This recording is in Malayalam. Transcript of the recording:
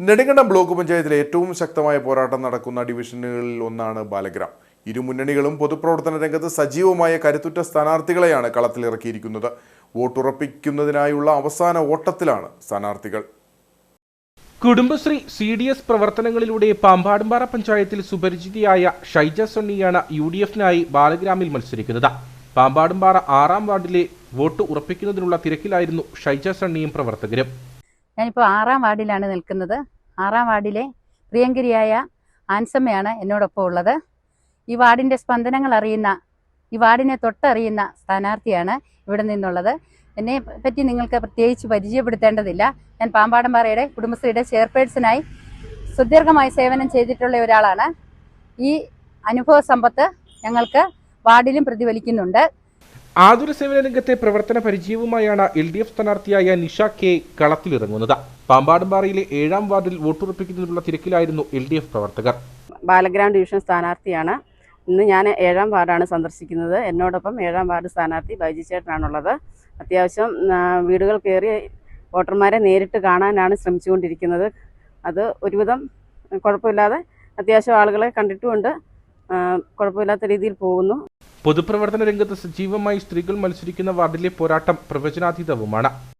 നെടുങ്കണ്ടം ബ്ലോക്ക് പഞ്ചായത്തിലെ ഏറ്റവും ശക്തമായ പോരാട്ടം നടക്കുന്ന ഡിവിഷനുകളിൽ ഒന്നാണ് ബാലഗ്രാം. ഇരു മുന്നണികളും പൊതുപ്രവർത്തന രംഗത്ത് സജീവമായ കരുത്തുറ്റ സ്ഥാനാർത്ഥികളെയാണ് കളത്തിലിറക്കിയിരിക്കുന്നത്. വോട്ടുറപ്പിക്കുന്നതിനായുള്ള അവസാന ഓട്ടത്തിലാണ് സ്ഥാനാർത്ഥികൾ. കുടുംബശ്രീ സി ഡി എസ് പ്രവർത്തനങ്ങളിലൂടെ പാമ്പാടുംപാറ പഞ്ചായത്തിൽ സുപരിചിതയായ ഷൈജ സണ്ണിയാണ് യു ഡി എഫിനായി ബാലഗ്രാമിൽ മത്സരിക്കുന്നത്. പാമ്പാടുംപാറ ആറാം വാർഡിലെ വോട്ട് ഉറപ്പിക്കുന്നതിനുള്ള തിരക്കിലായിരുന്നു ഷൈജ സണ്ണിയും പ്രവർത്തകരും. ഞാനിപ്പോൾ ആറാം വാർഡിലാണ് നിൽക്കുന്നത്. ആറാം വാർഡിലെ പ്രിയങ്കരിയായ ആൻസമ്മയാണ് എന്നോടൊപ്പം ഉള്ളത്. ഈ വാർഡിന്റെ സ്പന്ദനങ്ങൾ അറിയുന്ന ഈ വാർഡിനെ തൊട്ടറിയുന്ന സ്ഥാനാർത്ഥിയാണ് ഇവിടെ നിന്നുള്ളത്. എന്നെ പറ്റി നിങ്ങൾക്ക് പ്രത്യേകിച്ച് പരിചയപ്പെടുത്തേണ്ടതില്ല. ഞാൻ പാമ്പാടംപാറയുടെ കുടുംബശ്രീയുടെ ചെയർപേഴ്സണായി സുദീർഘമായി സേവനം ചെയ്തിട്ടുള്ള ഒരാളാണ്. ഈ അനുഭവ സമ്പത്ത് ഞങ്ങൾക്ക് വാർഡിലും പ്രതിഫലിക്കുന്നുണ്ട്. ആതുര സേവന രംഗത്തെ പ്രവർത്തന പരിചയവുമായാണ് എൽ ഡി എഫ് സ്ഥാനാർത്ഥിയായ നിഷ കെ കളത്തിലിറങ്ങുന്നത്. പാമ്പാടുംപാറയിലെ ഏഴാം വാർഡിൽ വോട്ടുറപ്പിക്കുന്നതിനുള്ള തിരക്കിലായിരുന്നു എൽ ഡി എഫ് പ്രവർത്തകർ. ബാലഗ്രാം ഡിവിഷൻ സ്ഥാനാർത്ഥിയാണ്. ഇന്ന് ഞാൻ ഏഴാം വാർഡാണ് സന്ദർശിക്കുന്നത്. എന്നോടൊപ്പം ഏഴാം വാർഡ് സ്ഥാനാർത്ഥി ബൈജി ചേട്ടനാണുള്ളത്. അത്യാവശ്യം വീടുകൾ കയറി വോട്ടർമാരെ നേരിട്ട് കാണാനാണ് ശ്രമിച്ചുകൊണ്ടിരിക്കുന്നത്. അത് ഒരുവിധം കുഴപ്പമില്ലാതെ അത്യാവശ്യം ആളുകളെ കണ്ടിട്ടുമുണ്ട്. കുഴപ്പമില്ലാത്ത രീതിയിൽ പോകുന്നു. പൊതുപ്രവർത്തന രംഗത്ത് സജീവമായി സ്ത്രീകൾ മത്സരിക്കുന്ന വാർഡിലെ പോരാട്ടം പ്രവചനാതീതവുമാണ്